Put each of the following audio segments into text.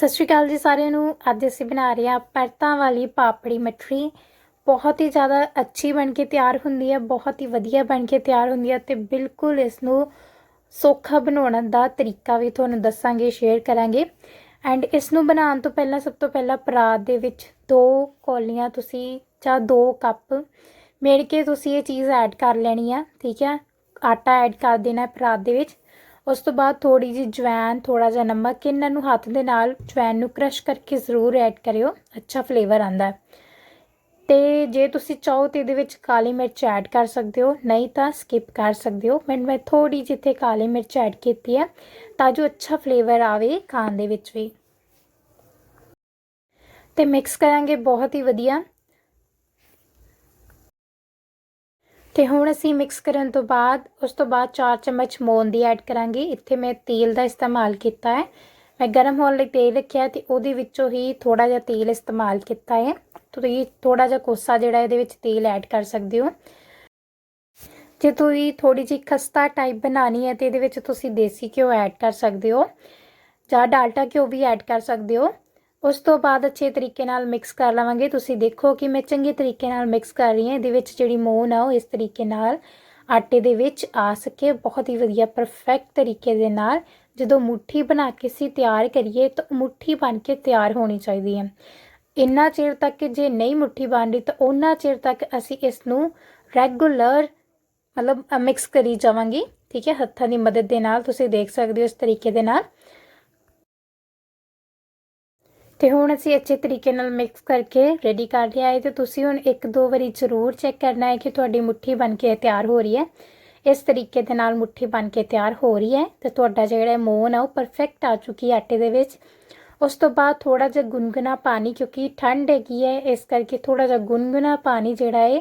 ਸਤਿ ਸ਼੍ਰੀ ਅਕਾਲ ਜੀ ਸਾਰਿਆਂ ਨੂੰ। ਅੱਜ ਅਸੀਂ ਬਣਾ ਰਹੇ ਹਾਂ ਪਰਤਾਂ ਵਾਲੀ ਪਾਪੜੀ ਮਠਰੀ ਬਹੁਤ ਹੀ ਜ਼ਿਆਦਾ ਅੱਛੀ ਬਣ ਕੇ ਤਿਆਰ ਹੁੰਦੀ ਹੈ, ਬਹੁਤ ਹੀ ਵਧੀਆ ਬਣ ਕੇ ਤਿਆਰ ਹੁੰਦੀ ਹੈ ਤੇ ਬਿਲਕੁਲ ਇਸ ਨੂੰ ਸੌਖਾ ਬਣਾਉਣ ਦਾ ਤਰੀਕਾ ਵੀ ਤੁਹਾਨੂੰ ਦੱਸਾਂਗੇ ਸ਼ੇਅਰ ਕਰਾਂਗੇ। ਐਂਡ ਇਸ ਨੂੰ ਬਣਾਉਣ ਤੋਂ ਪਹਿਲਾਂ, ਸਭ ਤੋਂ ਪਹਿਲਾਂ ਪਰਾਤ ਦੇ ਵਿੱਚ ਦੋ ਕੌਲੀਆਂ ਤੁਸੀਂ ਜਾਂ ਦੋ ਕੱਪ ਮੇੜ ਕੇ ਤੁਸੀਂ ਇਹ ਚੀਜ਼ ਐਡ ਕਰ ਲੈਣੀ ਆ, ਠੀਕ ਹੈ? ਆਟਾ ਐਡ ਕਰ ਦੇਣਾ ਹੈ ਪਰਾਤ ਦੇ ਵਿੱਚ। ਉਸ ਤੋਂ ਬਾਅਦ ਥੋੜੀ ਜਿਹੀ ਜਵੈਨ ਥੋੜਾ ਜਿਹਾ ਨਮਕ, ਇਹਨਾਂ ਨੂੰ ਹੱਥ ਦੇ ਨਾਲ ਜਵੈਨ ਨੂੰ ਕ੍ਰਸ਼ ਕਰਕੇ ਜ਼ਰੂਰ ਐਡ ਕਰਿਓ। ਅੱਛਾ ਫਲੇਵਰ ਆਂਦਾ ਹੈ। ਤੇ ਜੇ ਤੁਸੀਂ ਚਾਹੋ ਤੇ ਇਹਦੇ ਵਿੱਚ ਕਾਲੀ ਮਿਰਚ ਐਡ ਕਰ ਸਕਦੇ ਹੋ, ਨਹੀਂ ਤਾਂ ਸਕਿਪ ਕਰ ਸਕਦੇ ਹੋ। ਮੈਂ ਮੈਂ ਥੋੜੀ ਜਿੱਥੇ ਕਾਲੀ ਮਿਰਚ ਐਡ ਕੀਤੀ ਹੈ, ਤਾਂ ਜੋ ਅੱਛਾ ਫਲੇਵਰ ਆਵੇ ਖਾਣ ਦੇ ਵਿੱਚ ਵੀ। ਤੇ ਮਿਕਸ ਕਰਾਂਗੇ, ਬਹੁਤ ਹੀ ਵਧੀਆ। ਤੇ ਹੁਣ ਅਸੀਂ ਮਿਕਸ ਕਰਨ ਤੋਂ ਬਾਅਦ, ਉਸ ਤੋਂ ਬਾਅਦ 4 ਚਮਚ ਮੋਨ ਦੀ ਐਡ ਕਰਾਂਗੇ। ਇੱਥੇ ਮੈਂ ਤੇਲ ਦਾ ਇਸਤੇਮਾਲ ਕੀਤਾ ਹੈ। ਮੈਂ ਗਰਮ ਹੋਣ ਲਈ ਤੇਲ ਰੱਖਿਆ ਤੇ ਉਹਦੇ ਵਿੱਚੋਂ ਹੀ ਥੋੜਾ ਜਿਹਾ ਤੇਲ ਇਸਤੇਮਾਲ ਕੀਤਾ ਹੈ। ਤੁਸੀਂ ਥੋੜਾ ਜਿਹਾ ਕੋਸਾ ਜਿਹੜਾ ਇਹਦੇ ਵਿੱਚ ਤੇਲ ਐਡ ਕਰ ਸਕਦੇ ਹੋ। ਜੇ ਤੁਸੀਂ ਥੋੜੀ ਜਿਹੀ ਖਸਤਾ ਟਾਈਪ ਬਣਾਣੀ ਹੈ ਤੇ ਇਹਦੇ ਵਿੱਚ ਤੁਸੀਂ ਦੇਸੀ ਘਿਓ ਐਡ ਕਰ ਸਕਦੇ ਹੋ ਜਾਂ ਡਾਲਟਾ ਘਿਓ ਵੀ ਐਡ ਕਰ ਸਕਦੇ ਹੋ। ਉਸ ਤੋਂ ਬਾਅਦ ਅੱਛੇ ਤਰੀਕੇ ਨਾਲ ਮਿਕਸ ਕਰ ਲਵਾਂਗੇ। ਤੁਸੀਂ ਦੇਖੋ ਕਿ ਮੈਂ ਚੰਗੇ ਤਰੀਕੇ ਨਾਲ ਮਿਕਸ ਕਰ ਰਹੀ ਹਾਂ। ਇਹਦੇ ਵਿੱਚ ਜਿਹੜੀ ਮੋਨ ਆ, ਉਹ ਇਸ ਤਰੀਕੇ ਨਾਲ ਆਟੇ ਦੇ ਵਿੱਚ ਆ ਸਕੇ। ਬਹੁਤ ਹੀ ਵਧੀਆ ਪਰਫੈਕਟ ਤਰੀਕੇ ਦੇ ਨਾਲ ਜਦੋਂ ਮੁੱਠੀ ਬਣਾ ਕੇ ਸੀ ਤਿਆਰ ਕਰੀਏ ਤਾਂ ਮੁੱਠੀ ਬਣ ਕੇ ਤਿਆਰ ਹੋਣੀ ਚਾਹੀਦੀ ਹੈ। ਇੰਨਾ ਚਿਰ ਤੱਕ ਜੇ ਨਹੀਂ ਮੁੱਠੀ ਬਣ ਰਹੀ ਤਾਂ ਉਹਨਾਂ ਚਿਰ ਤੱਕ ਅਸੀਂ ਇਸ ਨੂੰ ਰੈਗੂਲਰ ਮਤਲਬ ਮਿਕਸ ਕਰੀ ਜਾਵਾਂਗੇ। ਠੀਕ ਹੈ? ਹੱਥਾਂ ਦੀ ਮਦਦ ਦੇ ਨਾਲ ਤੁਸੀਂ ਦੇਖ ਸਕਦੇ ਹੋ ਇਸ ਤਰੀਕੇ ਦੇ ਨਾਲ। ਤੇ ਹੁਣ ਅਸੀਂ ਅੱਛੇ ਤਰੀਕੇ ਨਾਲ ਮਿਕਸ ਕਰਕੇ ਰੈਡੀ ਕਰ ਲਿਆ ਹੈ ਤੇ ਤੁਸੀਂ ਹੁਣ ਇੱਕ ਦੋ ਵਾਰੀ ਜ਼ਰੂਰ ਚੈੱਕ ਕਰਨਾ ਹੈ ਕਿ ਤੁਹਾਡੀ ਮੁੱਠੀ ਬਣ ਕੇ ਤਿਆਰ ਹੋ ਰਹੀ ਹੈ। ਇਸ ਤਰੀਕੇ ਦੇ ਨਾਲ ਮੁੱਠੀ ਬਣ ਕੇ ਤਿਆਰ ਹੋ ਰਹੀ ਹੈ ਤੇ ਤੁਹਾਡਾ ਜਿਹੜਾ ਮੋਨ ਆ ਉਹ ਪਰਫੈਕਟ ਆ ਚੁੱਕੀ ਹੈ ਆਟੇ ਦੇ ਵਿੱਚ। ਉਸ ਤੋਂ ਬਾਅਦ ਥੋੜਾ ਜਿਹਾ ਗੁਨਗੁਨਾ ਪਾਣੀ ਕਿਉਂਕਿ ਠੰਡ ਹੈਗੀ ਹੈ, ਇਸ ਕਰਕੇ ਥੋੜਾ ਜਿਹਾ ਗੁਨਗੁਨਾ ਪਾਣੀ ਜਿਹੜਾ ਹੈ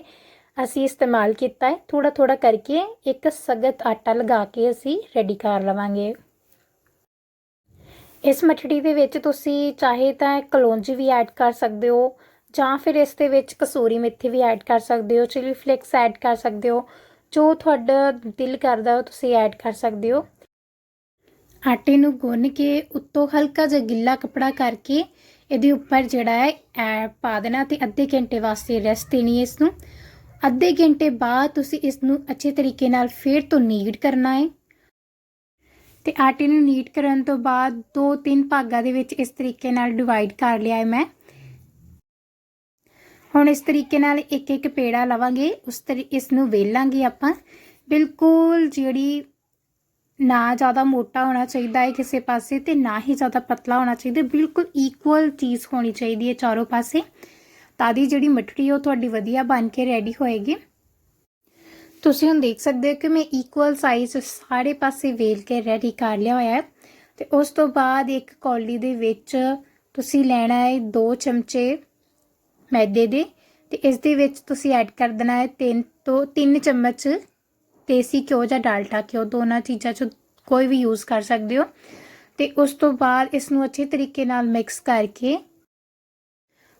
ਅਸੀਂ ਇਸਤੇਮਾਲ ਕੀਤਾ ਹੈ। ਥੋੜਾ ਥੋੜਾ ਕਰਕੇ ਇੱਕ ਸਗਤ ਆਟਾ ਲਗਾ ਕੇ ਅਸੀਂ ਰੈਡੀ ਕਰ ਲਵਾਂਗੇ। ਇਸ ਮੱਠੜੀ ਦੇ ਵਿੱਚ ਤੁਸੀਂ ਚਾਹੇ ਤਾਂ ਕਲੌਂਜੀ ਵੀ ਐਡ ਕਰ ਸਕਦੇ ਹੋ, ਜਾਂ ਫਿਰ ਇਸ ਦੇ ਵਿੱਚ ਕਸੂਰੀ ਮੇਥੀ ਵੀ ਐਡ ਕਰ ਸਕਦੇ ਹੋ ਚਿਲੀ ਫਲੇਕਸ ਐਡ ਕਰ ਸਕਦੇ ਹੋ, ਜੋ ਤੁਹਾਡਾ ਦਿਲ ਕਰਦਾ ਉਹ ਤੁਸੀਂ ਐਡ ਕਰ ਸਕਦੇ ਹੋ। ਆਟੇ ਨੂੰ ਗੁੰਨ ਕੇ ਉੱਤੋਂ ਹਲਕਾ ਜਿਹਾ ਗਿੱਲਾ ਕਪੜਾ ਕਰਕੇ ਇਹਦੇ ਉੱਪਰ ਜਿਹੜਾ ਹੈ ਪਾ ਦੇਣਾ ਤੇ ਅੱਧੇ ਘੰਟੇ ਵਾਸਤੇ ਰੈਸਟ ਦੇਣੀ ਹੈ ਇਸ ਨੂੰ। ਅੱਧੇ ਘੰਟੇ ਬਾਅਦ ਤੁਸੀਂ ਇਸ ਨੂੰ ਅੱਛੇ ਤਰੀਕੇ ਨਾਲ ਫੇਰ ਤੋਂ ਨੀਡ ਕਰਨਾ ਹੈ। ਤੇ ਆਟੇ ਨੂੰ ਨੀਟ ਕਰਨ ਤੋਂ ਬਾਅਦ ਦੋ ਤਿੰਨ ਭਾਗਾਂ ਦੇ ਵਿੱਚ ਇਸ ਤਰੀਕੇ ਨਾਲ ਡਿਵਾਈਡ ਕਰ ਲਿਆ ਹੈ ਮੈਂ। ਹੁਣ ਇਸ ਤਰੀਕੇ ਨਾਲ ਇੱਕ ਇੱਕ ਪੇੜਾ ਲਵਾਂਗੇ, ਉਸ ਤਰੀ, ਇਸ ਨੂੰ ਵੇਲਾਂਗੇ ਆਪਾਂ। ਬਿਲਕੁਲ ਜਿਹੜੀ ਨਾ ਜ਼ਿਆਦਾ ਮੋਟਾ ਹੋਣਾ ਚਾਹੀਦਾ ਹੈ ਕਿਸੇ ਪਾਸੇ ਤੇ ਨਾ ਹੀ ਜ਼ਿਆਦਾ ਪਤਲਾ ਹੋਣਾ ਚਾਹੀਦਾ, ਬਿਲਕੁਲ ਇਕੁਅਲ ਚੀਜ਼ ਹੋਣੀ ਚਾਹੀਦੀ ਹੈ ਚਾਰੋਂ ਪਾਸੇ। ਤਾਂ ਦੀ ਜਿਹੜੀ ਮਠੜੀ ਉਹ ਤੁਹਾਡੀ ਵਧੀਆ ਬਣ ਕੇ ਰੈਡੀ ਹੋਏਗੀ। ਤੁਸੀਂ ਹੁਣ ਦੇਖ ਸਕਦੇ ਹੋ ਕਿ ਮੈਂ ਇਕੁਅਲ ਸਾਈਜ਼ ਸਾਰੇ ਪਾਸੇ ਵੇਲ ਕੇ ਰੈਡੀ ਕਰ ਲਿਆ ਹੋਇਆ ਹੈ। ਤੇ ਉਸ ਤੋਂ ਬਾਅਦ ਇੱਕ ਕੌਲੀ ਦੇ ਵਿੱਚ ਤੁਸੀਂ ਲੈਣਾ ਹੈ 2 ਚਮਚੇ ਮੈਦੇ ਦੇ। ਤੇ ਇਸ ਦੇ ਵਿੱਚ ਤੁਸੀਂ ਐਡ ਕਰ ਦੇਣਾ ਹੈ 3 ਤੋਂ 3 ਚਮਚ ਦੇਸੀ ਘਿਓ ਜਾਂ ਡਾਲਟਾ ਘਿਓ। ਦੋਨਾਂ ਚੀਜ਼ਾਂ ਚੋਂ ਕੋਈ ਵੀ ਯੂਜ਼ ਕਰ ਸਕਦੇ ਹੋ। ਤੇ ਉਸ ਤੋਂ ਬਾਅਦ ਇਸ ਨੂੰ ਅੱਛੇ ਤਰੀਕੇ ਨਾਲ ਮਿਕਸ ਕਰਕੇ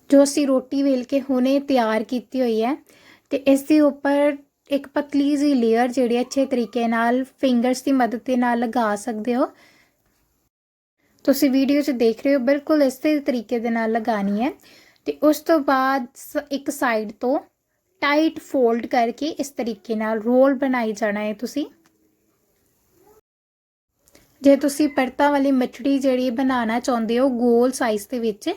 ਜੋ ਅਸੀਂ ਰੋਟੀ ਵੇਲ ਕੇ ਹੁਣੇ ਤਿਆਰ ਕੀਤੀ ਹੋਈ ਹੈ, ਤੇ ਇਸ ਦੇ ਉੱਪਰ ਇੱਕ ਪਤਲੀ ਜੀ ਲੇਅਰ ਜਿਹੜੀ ਅੱਛੇ ਤਰੀਕੇ ਨਾਲ ਫਿੰਗਰਸ ਦੀ ਮਦਦ ਦੇ ਨਾਲ ਲਗਾ ਸਕਦੇ ਹੋ। ਤੁਸੀਂ ਵੀਡੀਓ 'ਚ ਦੇਖ ਰਹੇ ਹੋ, ਬਿਲਕੁਲ ਇਸੇ ਤਰੀਕੇ ਦੇ ਨਾਲ ਲਗਾਣੀ ਹੈ। ਤੇ ਉਸ ਤੋਂ ਬਾਅਦ ਇੱਕ ਸਾਈਡ ਤੋਂ ਟਾਈਟ ਫੋਲਡ ਕਰਕੇ ਇਸ ਤਰੀਕੇ ਨਾਲ ਰੋਲ ਬਣਾਈ ਜਾਣਾ ਹੈ ਤੁਸੀਂ। ਜੇ ਤੁਸੀਂ ਪਰਤਾ ਵਾਲੀ ਮੱਛੜੀ ਜਿਹੜੀ ਬਣਾਉਣਾ ਚਾਹੁੰਦੇ ਹੋ, ਗੋਲ ਸਾਈਜ਼ ਦੇ ਵਿੱਚ,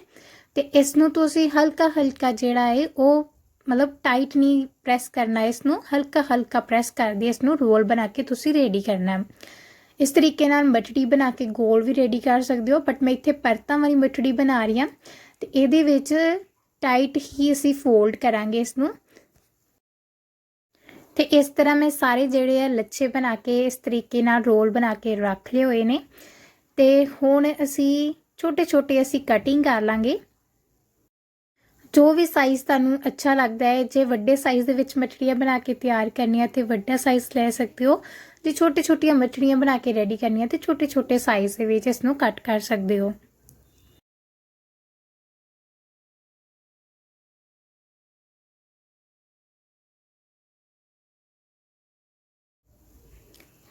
ਤੇ ਇਸ ਨੂੰ ਤੁਸੀਂ ਹਲਕਾ ਹਲਕਾ ਜਿਹੜਾ ਹੈ, ਉਹ ਮਤਲਬ ਟਾਈਟ ਨਹੀਂ ਪ੍ਰੈਸ ਕਰਨਾ ਇਸ ਨੂੰ ਹਲਕਾ ਹਲਕਾ ਪ੍ਰੈਸ ਕਰਦੀ ਇਸ ਨੂੰ ਰੋਲ ਬਣਾ ਕੇ ਤੁਸੀਂ ਰੈਡੀ ਕਰਨਾ। ਇਸ ਤਰੀਕੇ ਨਾਲ ਮਟੜੀ ਬਣਾ ਕੇ ਗੋਲ ਵੀ ਰੈਡੀ ਕਰ ਸਕਦੇ ਹੋ ਬਟ ਮੈਂ ਇੱਥੇ ਪਰਤਾਂ ਵਾਲੀ ਮਟੜੀ ਬਣਾ ਰਹੀ ਹਾਂ, ਤੇ ਇਹਦੇ ਵਿੱਚ ਟਾਈਟ ਹੀ ਅਸੀਂ ਫੋਲਡ ਕਰਾਂਗੇ ਇਸ ਨੂੰ ਤੇ ਇਸ ਤਰ੍ਹਾਂ ਮੈਂ ਸਾਰੇ ਜਿਹੜੇ ਆ ਲੱਛੇ ਬਣਾ ਕੇ, ਇਸ ਤਰੀਕੇ ਨਾਲ ਰੋਲ ਬਣਾ ਕੇ ਰੱਖ ਲਏ ਹੋਏ ਨੇ। ਤੇ ਹੁਣ ਅਸੀਂ ਛੋਟੇ ਛੋਟੇ ਅਸੀਂ ਕਟਿੰਗ ਕਰ ਲਾਂਗੇ। ਜੋ ਵੀ ਸਾਈਜ਼ ਤੁਹਾਨੂੰ ਅੱਛਾ ਲੱਗਦਾ ਹੈ, ਜੇ ਵੱਡੇ ਸਾਈਜ਼ ਦੇ ਵਿੱਚ ਮਛਲੀਆਂ ਬਣਾ ਕੇ ਤਿਆਰ ਕਰਨੀਆਂ ਤੇ ਵੱਡਾ ਸਾਈਜ਼ ਲੈ ਸਕਦੇ ਹੋ, ਜੇ ਛੋਟੇ ਛੋਟੀਆਂ ਮਛਲੀਆਂ ਬਣਾ ਕੇ ਰੈਡੀ ਕਰਨੀਆਂ ਤੇ ਛੋਟੇ ਛੋਟੇ ਸਾਈਜ਼ ਦੇ ਵਿੱਚ ਇਸ ਨੂੰ ਕੱਟ ਕਰ ਸਕਦੇ ਹੋ।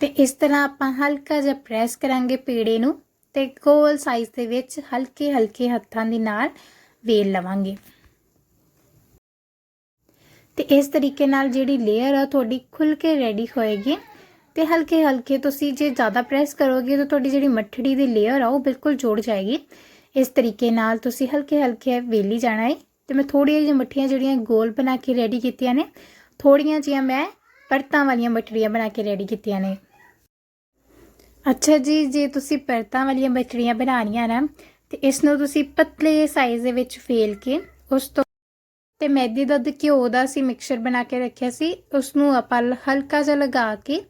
ਤੇ ਇਸ ਤਰ੍ਹਾਂ ਆਪਾਂ ਹਲਕਾ ਜਿਹਾ ਪ੍ਰੈਸ ਕਰਾਂਗੇ ਪੇੜੇ ਨੂੰ ਤੇ ਗੋਲ ਸਾਈਜ਼ ਦੇ ਵਿੱਚ ਹਲਕੇ ਹਲਕੇ ਹੱਥਾਂ ਦੇ ਨਾਲ ਵੇਲ ਲਵਾਂਗੇ। ਤੇ ਇਸ ਤਰੀਕੇ ਨਾਲ ਜਿਹੜੀ ਲੇਅਰ ਆ, ਤੁਹਾਡੀ ਖੁੱਲ ਕੇ ਰੈਡੀ ਹੋਏਗੀ। ਤੇ ਹਲਕੇ ਹਲਕੇ ਤੁਸੀਂ ਜੇ ਜ਼ਿਆਦਾ ਪ੍ਰੈਸ ਕਰੋਗੇ, ਤਾਂ ਤੁਹਾਡੀ ਜਿਹੜੀ ਮੱਠੜੀ ਦੀ ਲੇਅਰ ਆ, ਉਹ ਬਿਲਕੁਲ ਜੁੜ ਜਾਏਗੀ। ਇਸ ਤਰੀਕੇ ਨਾਲ ਤੁਸੀਂ ਹਲਕੇ ਹਲਕੇ ਵੇਲੀ ਜਾਣਾ ਹੈ ਤੇ ਮੈਂ ਥੋੜੀਆਂ ਜਿਹੀਆਂ ਮੱਠੀਆਂ ਜਿਹੜੀਆਂ ਗੋਲ ਬਣਾ ਕੇ ਰੈਡੀ ਕੀਤੀਆਂ ਨੇ ਥੋੜੀਆਂ ਜਿਹੀਆਂ ਮੈਂ ਪਰਤਾਂ ਵਾਲੀਆਂ ਮੱਠੜੀਆਂ ਬਣਾ ਕੇ ਰੈਡੀ ਕੀਤੀਆਂ ਨੇ। ਅੱਛਾ ਜੀ, ਜੇ ਤੁਸੀਂ ਪਰਤਾਂ ਵਾਲੀਆਂ ਮੱਠੜੀਆਂ ਬਣਾਉਣੀਆਂ ਨਾ, ਤੇ ਇਸ ਨੂੰ ਤੁਸੀਂ ਪਤਲੇ ਸਾਈਜ਼ ਦੇ ਵਿੱਚ ਫੇਲ ਕੇ ਉਸ ਤੋਂ ਤੇ ਮੈਦੇ ਦਾ ਤੇ ਘਿਓ ਦਾ ਅਸੀਂ ਮਿਕਸਚਰ ਬਣਾ ਕੇ ਰੱਖਿਆ ਸੀ। ਉਸ ਨੂੰ ਆਪਾਂ ਹਲਕਾ ਜਿਹਾ ਲਗਾ ਕੇ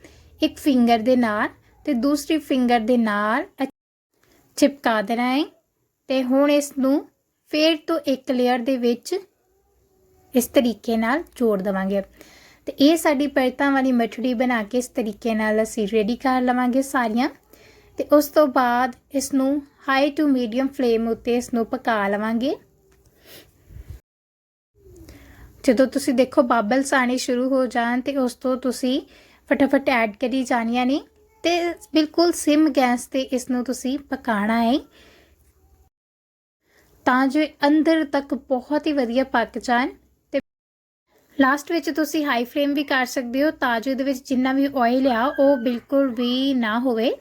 ਇੱਕ ਫਿੰਗਰ ਦੇ ਨਾਲ ਤੇ ਦੂਸਰੀ ਫਿੰਗਰ ਦੇ ਨਾਲ ਚਿਪਕਾ ਦੇਣਾ ਹੈ। ਤੇ ਹੁਣ ਇਸ ਨੂੰ ਫੇਰ ਤੋਂ ਇੱਕ ਲੇਅਰ ਦੇ ਵਿੱਚ ਇਸ ਤਰੀਕੇ ਨਾਲ ਜੋੜ ਦਵਾਂਗੇ। ਤੇ ਇਹ ਸਾਡੀ ਪਰਤਾਂ ਵਾਲੀ ਮਠੜੀ ਬਣਾ ਕੇ ਇਸ ਤਰੀਕੇ ਨਾਲ ਅਸੀਂ ਰੈਡੀ ਕਰ ਲਵਾਂਗੇ ਸਾਰੀਆਂ। ਤੇ ਉਸ ਤੋਂ ਬਾਅਦ ਇਸ ਨੂੰ ਹਾਈ ਟੂ ਮੀਡੀਅਮ ਫਲੇਮ ਉੱਤੇ ਇਸ ਨੂੰ ਪਕਾ ਲਵਾਂਗੇ। ਜਦੋਂ ਤੁਸੀਂ ਦੇਖੋ ਬਬਲਸ ਆਣੇ ਸ਼ੁਰੂ ਹੋ ਜਾਣ ਤੇ ਉਸ ਤੋਂ ਤੁਸੀਂ ਫਟਾਫਟ ਐਡ ਕਰੀ ਜਾਣੀਆਂ ਨੇ ਤੇ ਬਿਲਕੁਲ ਸਿਮ ਗੈਸ ਤੇ ਇਸ ਨੂੰ ਤੁਸੀਂ ਪਕਾਣਾ ਹੈ। ਤਾਂ ਜੋ ਅੰਦਰ ਤੱਕ ਬਹੁਤ ਹੀ ਵਧੀਆ ਪੱਕ ਜਾਣ ਤੇ ਲਾਸਟ ਵਿੱਚ ਤੁਸੀਂ ਹਾਈ ਫਲੇਮ ਵੀ ਕਰ ਸਕਦੇ ਹੋ ਤਾਂ ਜੋ ਇਹਦੇ ਵਿੱਚ ਜਿੰਨਾ ਵੀ ਆਇਲ ਆ ਉਹ ਬਿਲਕੁਲ ਵੀ ਨਾ ਹੋਵੇ।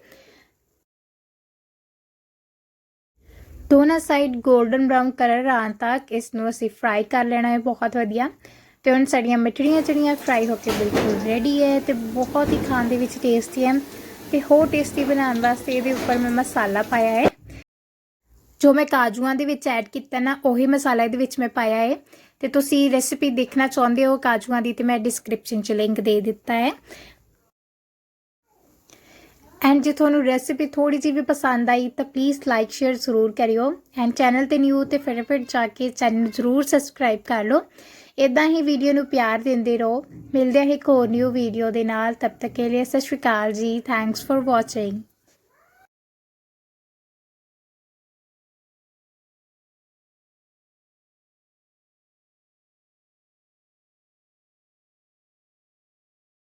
ਦੋਨਾਂ ਸਾਈਡ 골ਡਨ ਬ੍ਰਾਊਨ ਕਲਰ ਆਉਣ ਤੱਕ ਇਸ ਨੂੰ ਅਸੀਂ ਫਰਾਈ ਕਰ ਲੈਣਾ ਹੈ, ਬਹੁਤ ਵਧੀਆ। ਤੇ ਹੁਣ ਸਾਡੀਆਂ ਮਿੱਠੜੀਆਂ ਜਿਹੜੀਆਂ ਫਰਾਈ ਹੋ ਕੇ ਬਿਲਕੁਲ ਰੈਡੀ ਹੈ ਤੇ ਬਹੁਤ ਹੀ ਖਾਣ ਦੇ ਵਿੱਚ ਟੇਸਟੀ ਹੈ ਤੇ ਹੋਰ ਟੇਸਟੀ ਬਣਾਉਣ ਵਾਸਤੇ ਇਹਦੇ ਉੱਪਰ ਮੈਂ ਮਸਾਲਾ ਪਾਇਆ ਹੈ। ਜੋ ਮੈਂ ਕਾਜੂਆਂ ਦੇ ਵਿੱਚ ਐਡ ਕੀਤਾ ਨਾ, ਉਹੀ ਮਸਾਲਾ ਇਹਦੇ ਵਿੱਚ ਮੈਂ ਪਾਇਆ ਹੈ। ਤੇ ਤੁਸੀਂ ਰੈਸਿਪੀ ਦੇਖਣਾ ਚਾਹੁੰਦੇ ਹੋ ਕਾਜੂਆਂ ਦੀ, ਤੇ ਮੈਂ ਡਿਸਕ੍ਰਿਪਸ਼ਨ 'ਚ ਲਿੰਕ ਦੇ ਦਿੱਤਾ ਹੈ। ਐਂਡ ਜੇ ਤੁਹਾਨੂੰ ਰੈਸਿਪੀ ਥੋੜੀ ਜਿਹੀ ਵੀ ਪਸੰਦ ਆਈ, ਤਾਂ ਪਲੀਜ਼ ਲਾਈਕ ਸ਼ੇਅਰ ਜ਼ਰੂਰ ਕਰਿਓ। ਐਂਡ ਚੈਨਲ ਤੇ ਨਿਊ ਤੇ ਫਟਾਫਟ ਜਾ ਕੇ ਚੈਨਲ ਜ਼ਰੂਰ ਸਬਸਕ੍ਰਾਈਬ ਕਰ ਲਓ। ਇਦਾਂ ਹੀ ਵੀਡੀਓ ਨੂੰ ਪਿਆਰ ਦਿੰਦੇ ਰਹੋ। ਮਿਲਦੇ ਹਾਂ ਇੱਕ ਹੋਰ ਨਿਊ ਵੀਡੀਓ ਦੇ ਨਾਲ। ਤਬ ਤੱਕ ਕੇ ਲਈ ਸਤਿ ਸ਼੍ਰੀ ਅਕਾਲ ਜੀ। Thanks for watching